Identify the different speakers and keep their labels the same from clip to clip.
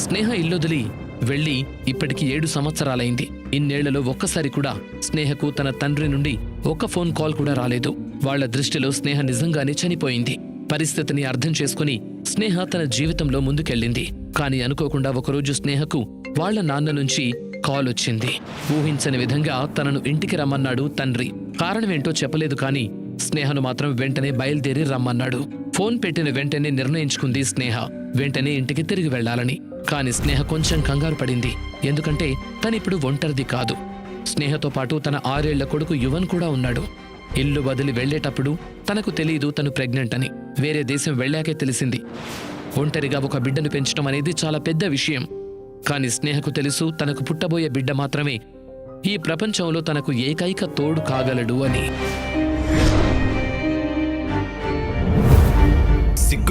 Speaker 1: స్నేహ ఇల్లొదిలి వెళ్ళి ఇప్పటికి ఏడు సంవత్సరాలైంది. ఇన్నేళ్ళలో ఒక్కసారి కూడా స్నేహకు తన తండ్రి నుండి ఒక్క ఫోన్ కాల్ కూడా రాలేదు. వాళ్ళ దృష్టిలో స్నేహ నిజంగానే చనిపోయింది. పరిస్థితిని అర్థం చేసుకుని స్నేహ తన జీవితంలో ముందుకెళ్ళింది. కాని అనుకోకుండా ఒకరోజు స్నేహకు వాళ్ళ నాన్న నుంచి కాల్ వచ్చింది. ఊహించని విధంగా తనను ఇంటికి రమ్మన్నాడు తండ్రి. కారణమేంటో చెప్పలేదు కాని స్నేహను మాత్రం వెంటనే బయలుదేరి రమ్మన్నాడు. ఫోన్ పెట్టిన వెంటనే నిర్ణయించుకుంది స్నేహ. వెంటనే ఇంటికి తిరిగి వెళ్ళాలని కాని స్నేహ కొంచెం కంగారు పడింది. ఎందుకంటే తనిప్పుడు ఒంటరిది కాదు. స్నేహతో పాటు తన ఆరేళ్ళ కొడుకు యువన్ కూడా ఉన్నాడు. ఇల్లు వదిలి వెళ్ళేటప్పుడు తనకు తెలియదు తను ప్రెగ్నెంట్ అని. వేరే దేశం వెళ్ళాకే తెలిసింది. ఒంటరిగా ఒక బిడ్డను పెంచడం అనేది చాలా పెద్ద విషయం. కాని స్నేహకు తెలుసు తనకు పుట్టబోయే బిడ్డ మాత్రమే ఈ ప్రపంచంలో తనకు ఏకైక తోడు కాగలడు అని.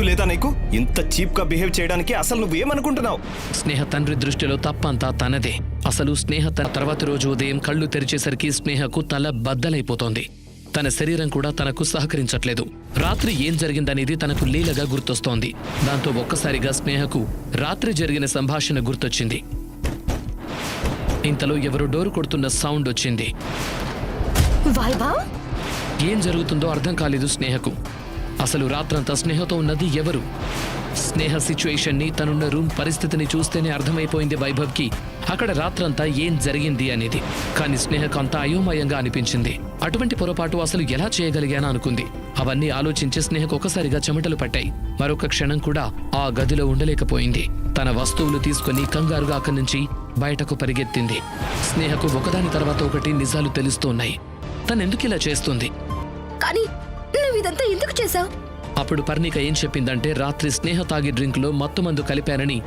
Speaker 2: లేదా నీకు? ఇంత చీప్గా బిహేవ్ చేయడానికి అసలు నువ్వేమనుకుంటున్నావు?
Speaker 1: స్నేహ తండ్రి దృష్టిలో తప్పంతా తనదే. అసలు స్నేహ తన తర్వాత రోజు ఉదయం కళ్ళు తెరిచేసరికి స్నేహకు తల బద్దలైపోతోంది. తన శరీరం కూడా తనకు సహకరించట్లేదు. రాత్రి ఏం జరిగిందనేది తనకు లీలగా గుర్తొస్తోంది. దాంతో ఒక్కసారిగా స్నేహకు రాత్రి జరిగిన సంభాషణ గుర్తొచ్చింది. ఇంతలో ఎవరో డోరు కొడుతున్న సౌండ్ వచ్చింది. ఏం జరుగుతుందో అర్థం కాలేదు స్నేహకు. అసలు రాత్రంతా స్నేహతో ఉన్నది ఎవరు? స్నేహ సిచ్యుయేషన్ని తనున్న రూమ్ పరిస్థితిని చూస్తేనే అర్థమైపోయింది వైభవ్కి. అక్కడ రాత్రంతా ఏం జరిగింది అనేది. కానీ స్నేహకు అంతా అయోమయంగా అనిపించింది. అటువంటి పొరపాటు అసలు ఎలా చేయగలిగానా అనుకుంది. అవన్నీ ఆలోచించి స్నేహకు ఒకసారిగా చెమటలు పట్టాయి. మరొక క్షణం కూడా ఆ గదిలో ఉండలేకపోయింది. తన వస్తువులు తీసుకుని కంగారుగా అక్కడి నుంచి బయటకు పరిగెత్తింది. స్నేహకు ఒకదాని తర్వాత ఒకటి నిజాలు తెలుస్తున్నాయి తనెందుకు ఇలా చేస్తుంది?
Speaker 3: కానీ నువ్వు ఇదంతా ఎందుకు చేసావు
Speaker 1: అప్పుడు పర్ణిక ఏం చెప్పిందంటే రాత్రి స్నేహ తాగి డ్రింక్లో మత్తుమందు కలిపానని.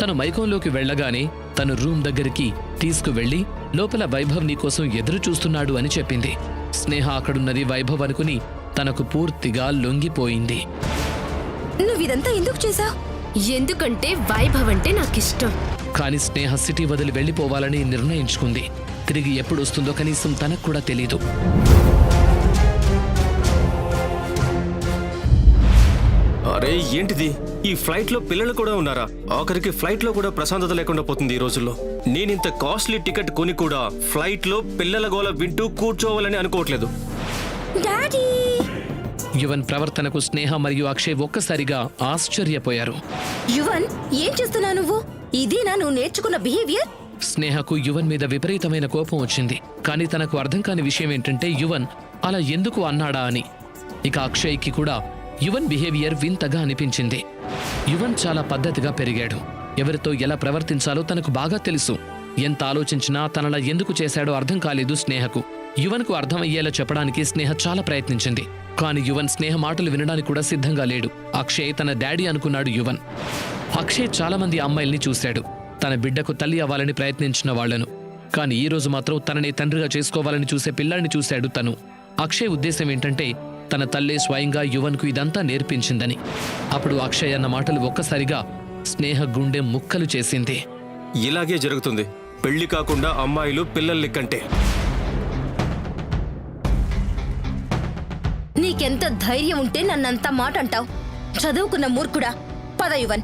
Speaker 1: తను మైకంలోకి వెళ్ళగానే తను రూమ్ దగ్గరికి తీసుకువెళ్ళి లోపల వైభవ్ నీ కోసం ఎదురు చూస్తున్నాడు అని చెప్పింది. స్నేహ అక్కడున్నది వైభవ్ అనుకుని తనకు పూర్తిగా లొంగిపోయింది.
Speaker 3: నువ్వు ఇదంతా ఎందుకు చేసావు ఎందుకంటే వైభవ్ అంటే నాకు ఇష్టం
Speaker 1: కాని స్నేహ సిటీ వదిలి వెళ్ళిపోవాలని నిర్ణయించుకుంది. తిరిగి ఎప్పుడు వస్తుందో కనీసం తనకు కూడా తెలీదు.
Speaker 4: అరే ఏంటిది? ఈ ఫ్లైట్లో పిల్లలు కూడా ఉన్నారా? ఆఖరికి ఫ్లైట్లో కూడా ప్రశాంతత లేకుండా పోతుంది ఈ రోజుల్లో. నేను ఇంత కాస్ట్లీ టికెట్ కొని కూడా ఫ్లైట్లో పిల్లల గోల వింటూ కూర్చోవాలని అనుకోవట్లేదు.
Speaker 3: డాడీ!
Speaker 1: యువన్ ప్రవర్తనకు స్నేహ మరియు అక్షయ్ ఒక్కసారిగా ఆశ్చర్యపోయారు.
Speaker 3: యువన్ ఏం చేస్తున్నావు నువ్వు? ఇదేనా నువ్వు నేర్చుకున్న బిహేవియర్
Speaker 1: స్నేహకు యువన్ మీద విపరీతమైన కోపం వచ్చింది. కానీ తనకు అర్థం కాని విషయం ఏంటంటే యువన్ అలా ఎందుకు అన్నాడా అని. ఇక అక్షయ్కి కూడా యువన్ బిహేవియర్ వింతగా అనిపించింది. యువన్ చాలా పద్ధతిగా పెరిగాడు. ఎవరితో ఎలా ప్రవర్తించాలో తనకు బాగా తెలుసు. ఎంత ఆలోచించినా తనలా ఎందుకు చేశాడో అర్థం కాలేదు స్నేహకు. యువన్కు అర్థమయ్యేలా చెప్పడానికి స్నేహ చాలా ప్రయత్నించింది. కానీ యువన్ స్నేహ మాటలు వినడానికి కూడా సిద్ధంగా లేడు. అక్షయ్ తన డాడీ అనుకున్నాడు యువన్. అక్షయ్ చాలామంది అమ్మాయిల్ని చూశాడు. తన బిడ్డకు తల్లి అవ్వాలని ప్రయత్నించిన వాళ్ళను కానీ ఈ రోజు మాత్రం తనని తండ్రిగా చేసుకోవాలని చూసే పిల్లాడిని చూశాడు తను. అక్షయ్ ఉద్దేశం ఏంటంటే తన తల్లే స్వయంగా యువన్కు ఇదంతా నేర్పించిందని. అప్పుడు అక్షయ్ అన్న మాటలు ఒక్కసారిగా స్నేహ గుండె ముక్కలు చేసింది.
Speaker 4: ఇలాగే జరుగుతుంది. పెళ్ళి కాకుండా అమ్మాయిలు పిల్లల్ని కంటే.
Speaker 3: నీకెంత ధైర్యం ఉంటే నన్నంత మాట అంటావు చదువుకున్న మూర్ఖుడా. పద యువన్.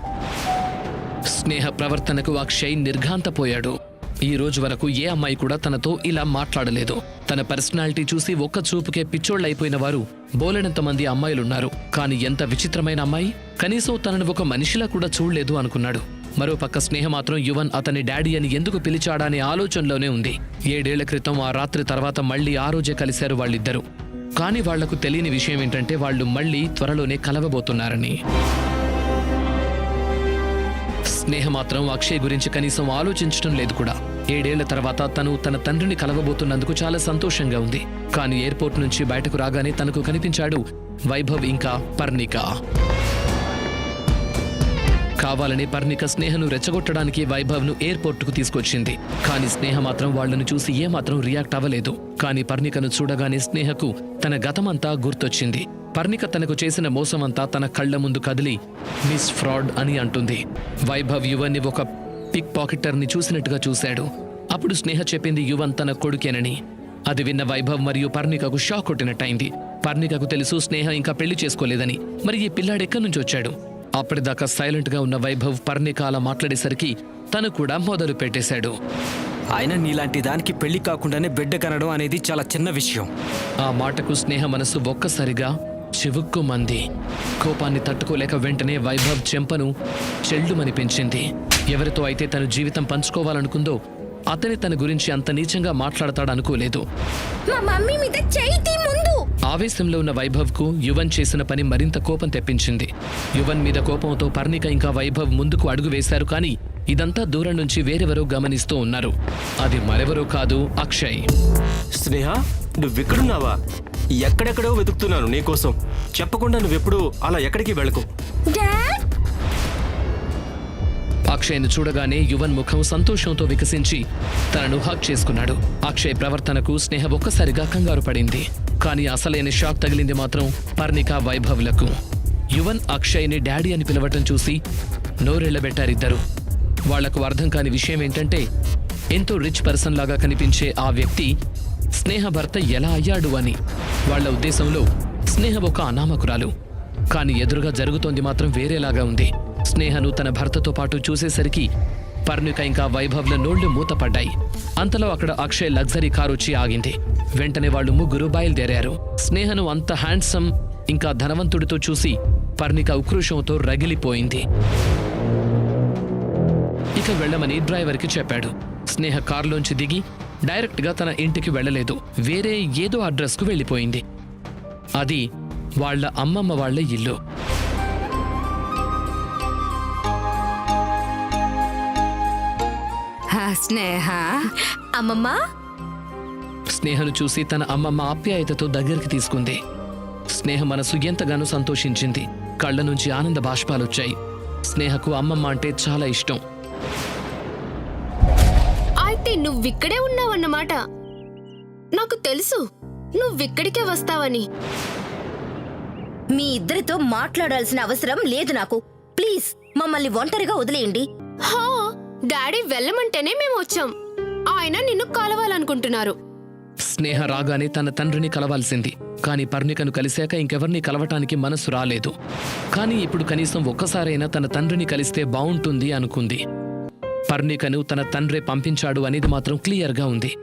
Speaker 1: స్నేహ ప్రవర్తనకు అక్షయ్ నిర్ఘాంతపోయాడు. ఈ రోజు వరకు ఏ అమ్మాయి కూడా తనతో ఇలా మాట్లాడలేదు. తన పర్సనాలిటీ చూసి ఒక్క చూపుకే పిచ్చోళ్ళైపోయిన వారు బోలెడంత మంది అమ్మాయిలున్నారు. కానీ ఎంత విచిత్రమైన అమ్మాయి? కనీసం తనను ఒక మనిషిలా కూడా చూడలేదు అనుకున్నాడు. మరోపక్క స్నేహ మాత్రం యువన్ అతని డాడీ అని ఎందుకు పిలిచాడనే ఆలోచనలోనే ఉంది. ఏడేళ్ళ క్రితం ఆ రాత్రి తర్వాత మళ్ళీ ఆ రోజే కలిశారు వాళ్ళిద్దరూ. కానీ వాళ్ళకు తెలియని విషయం ఏంటంటే వాళ్ళు మళ్ళీ త్వరలోనే కలవబోతున్నారని. స్నేహ మాత్రం అక్షయ్ గురించి కనీసం ఆలోచించడం లేదు కూడా. ఏడేళ్ళ తర్వాత తను తన తండ్రిని కలవబోతున్నందుకు చాలా సంతోషంగా ఉంది. కానీ ఎయిర్పోర్ట్ నుంచి బయటకు రాగానే తనకు కనిపించాడు వైభవ్ ఇంకా పర్ణిక. కావాలని పర్ణిక స్నేహను రెచ్చగొట్టడానికి వైభవ్ను ఎయిర్పోర్ట్కు తీసుకొచ్చింది. కానీ స్నేహ మాత్రం వాళ్ళను చూసి ఏమాత్రం రియాక్ట్ అవ్వలేదు. కానీ పర్ణికను చూడగానే స్నేహకు తన గతమంతా గుర్తొచ్చింది. పర్ణిక తనకు చేసిన మోసమంతా తన కళ్ళ ముందు కదిలి మిస్ ఫ్రాడ్ అని అంటుంది. వైభవ్ యువన్ని ఒక పిక్ పాకెటర్ని చూసినట్టుగా చూశాడు. అప్పుడు స్నేహ చెప్పింది యువన్ తన కొడుకేనని. అది విన్న వైభవ్ మరియు పర్ణికకు షాక్ కొట్టినట్టయింది. పర్ణికకు తెలుసు స్నేహ ఇంకా పెళ్ళి చేసుకోలేదని. మరి ఈ పిల్లాడు ఎక్కడి నుంచి వచ్చాడు? అప్పటిదాకా సైలెంట్గా ఉన్న వైభవ్ పర్ణిక అలా మాట్లాడేసరికి తను కూడా మొదలు పెట్టేశాడు.
Speaker 5: అయినా నీలాంటి దానికి పెళ్ళి కాకుండానే బిడ్డ కనడం అనేది చాలా చిన్న విషయం.
Speaker 1: ఆ మాటకు స్నేహ మనసు ఒక్కసారిగా చివుక్కుమంది. కోపాన్ని తట్టుకోలేక వెంటనే వైభవ్ చెంపను చెల్లుమని పెంచింది ఎవరితో అయితే తను జీవితం పంచుకోవాలనుకుందో అతని తన గురించి అంత నీచంగా మాట్లాడతాడనుకోలేదు.
Speaker 3: మా మమ్మీ మీద చేయి ముందు!
Speaker 1: ఆవేశంలో ఉన్న వైభవ్కు యువన్ చేసిన పని మరింత కోపం తెప్పించింది. యువన్ మీద కోపంతో పర్ణిక ఇంకా వైభవ్ ముందుకు అడుగు వేశారు కానీ ఇదంతా దూరం నుంచి వేరెవరో గమనిస్తూ ఉన్నారు. అది మరెవరో కాదు అక్షయ్.
Speaker 4: స్నేహ నువ్వెక్కడున్నావా? ఎక్కడెక్కడో వెతుకుతున్నాను నీకోసం. చెప్పకుండా నువ్వెప్పుడు అలా ఎక్కడికి వెళ్ళకు.
Speaker 1: అక్షయ్ను చూడగానే యువన్ ముఖం సంతోషంతో వికసించి తనను హక్ చేసుకున్నాడు. అక్షయ్ ప్రవర్తనకు స్నేహ ఒక్కసారిగా కంగారు పడింది. కానీ అసలైన షాక్ తగిలింది మాత్రం పర్ణిక వైభవ్లకు. యువన్ అక్షయ్ని డాడీ అని పిలవటం చూసి నోరెళ్ళబెట్టారిద్దరు వాళ్ళకు అర్థం కాని విషయం ఏంటంటే ఎంతో రిచ్ పర్సన్ లాగా కనిపించే ఆ వ్యక్తి స్నేహ భర్త ఎలా అయ్యాడు అని. వాళ్ళ ఉద్దేశంలో స్నేహ ఒక అనామకురాలు. కానీ ఎదురుగా జరుగుతోంది మాత్రం వేరేలాగా ఉంది. స్నేహను తన భర్తతో పాటు చూసేసరికి పర్ణిక ఇంకా వైభవ్ల నోళ్ళు మూతపడ్డాయి. అంతలో అక్కడ అక్షయ్ లగ్జరీ కారు వచ్చి ఆగింది. వెంటనే వాళ్ళు ముగ్గురు బయలుదేరారు. స్నేహను అంత హ్యాండ్సమ్ ఇంకా ధనవంతుడితో చూసి పర్ణిక ఉక్రోషంతో రగిలిపోయింది. ఇక వెళ్ళమని డ్రైవర్కి చెప్పాడు. స్నేహ కారులోంచి దిగి డైరెక్ట్గా తన ఇంటికి వెళ్ళలేదు. వేరే ఏదో అడ్రస్కు వెళ్ళిపోయింది. అది వాళ్ళ అమ్మమ్మ వాళ్ళ ఇల్లు.
Speaker 3: స్నేహ? అమ్మమ్మ?
Speaker 1: స్నేహను చూసి తన అమ్మమ్మ ఆప్యాయతతో దగ్గరికి తీసుకుంది. స్నేహ మనసు ఎంతగానో సంతోషించింది. కళ్ళ నుంచి ఆనంద బాష్పాలొచ్చాయి. స్నేహకు అమ్మమ్మ అంటే చాలా ఇష్టం.
Speaker 6: అయితే నువ్విక్కడే ఉన్నావన్నమాట. నాకు తెలుసు. నువ్విక్కడికే వస్తావని.
Speaker 3: మీ ఇద్దరితో మాట్లాడాల్సిన అవసరం లేదు నాకు. ప్లీజ్ మమ్మల్ని ఒంటరిగా వదిలేయండి.
Speaker 6: హా డాడీ వెళ్ళమంటేనే మేము వచ్చాం. ఆయన నిన్ను కలవాలనుకుంటున్నారు.
Speaker 1: స్నేహ రాగానే తన తండ్రిని కలవాల్సింది. కానీ పర్ణికను కలిశాక ఇంకెవర్ని కలవటానికి మనసు రాలేదు. కానీ ఇప్పుడు కనీసం ఒక్కసారైనా తన తండ్రిని కలిస్తే బావుంటుంది అనుకుంది. పర్ణికను తన తండ్రి పంపించాడు అనేది మాత్రం క్లియర్గా ఉంది.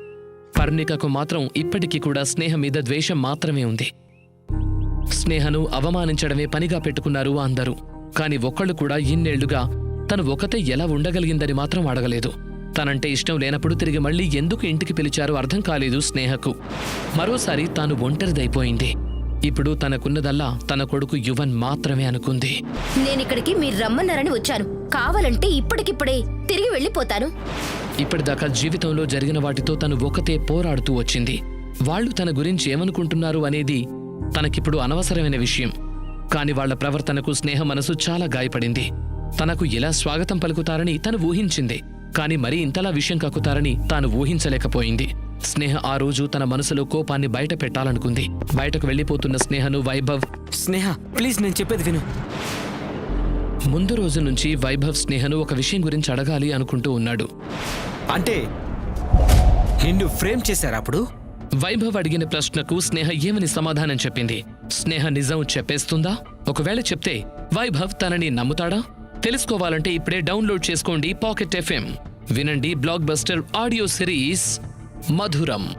Speaker 1: పర్ణికకు మాత్రం ఇప్పటికీ కూడా స్నేహ మీద ద్వేషం మాత్రమే ఉంది. స్నేహను అవమానించడమే పనిగా పెట్టుకున్నారు అందరూ. కాని ఒక్కళ్ళు కూడా ఇన్నేళ్ళుగా తను ఒకతే ఎలా ఉండగలిగిందని మాత్రం అడగలేదు. తనంటే ఇష్టం లేనప్పుడు తిరిగి మళ్ళీ ఎందుకు ఇంటికి పిలిచారో అర్థం కాలేదు స్నేహకు. మరోసారి తాను ఒంటరిదైపోయింది. ఇప్పుడు తనకున్నదల్లా తన కొడుకు యువన్ మాత్రమే అనుకుంది.
Speaker 3: నేనిక్కడికి మీరు రమ్మన్నారని వచ్చాను. కావాలంటే ఇప్పటికిప్పుడే తిరిగి వెళ్ళిపోతాను.
Speaker 1: ఇప్పటిదాకా జీవితంలో జరిగిన వాటితో తను ఒకతే పోరాడుతూ వచ్చింది. వాళ్ళు తన గురించి ఏమనుకుంటున్నారు అనేది తనకిప్పుడు అనవసరమైన విషయం. కాని వాళ్ళ ప్రవర్తనకు స్నేహ మనసు చాలా గాయపడింది. తనకు ఎలా స్వాగతం పలుకుతారని తను ఊహించింది. కాని మరీ ఇంతలా విషయం కక్కుతారని తాను ఊహించలేకపోయింది. స్నేహ ఆ రోజు తన మనసులో కోపాన్ని బయట పెట్టాలనుకుంది. బయటకు వెళ్ళిపోతున్న స్నేహను వైభవ్
Speaker 5: స్నేహ ప్లీజ్ నేను చెప్పేది విను.
Speaker 1: ముందు రోజు నుంచి వైభవ్ స్నేహను ఒక విషయం గురించి అడగాలి అనుకుంటూ ఉన్నాడు.
Speaker 5: అంటే నిన్ను ఫ్రేమ్ చేశారా అప్పుడు?
Speaker 1: వైభవ్ అడిగిన ప్రశ్నకు స్నేహ ఏమని సమాధానం చెప్పింది? స్నేహ నిజం చెప్పేస్తుందా? ఒకవేళ చెప్తే వైభవ్ తనని నమ్ముతాడా? తెలుసుకోవాలంటే ఇప్పుడే డౌన్లోడ్ చేసుకోండి పాకెట్ ఎఫ్ఎం. వినండి బ్లాక్ బస్టర్ ఆడియో సిరీస్ మధురం.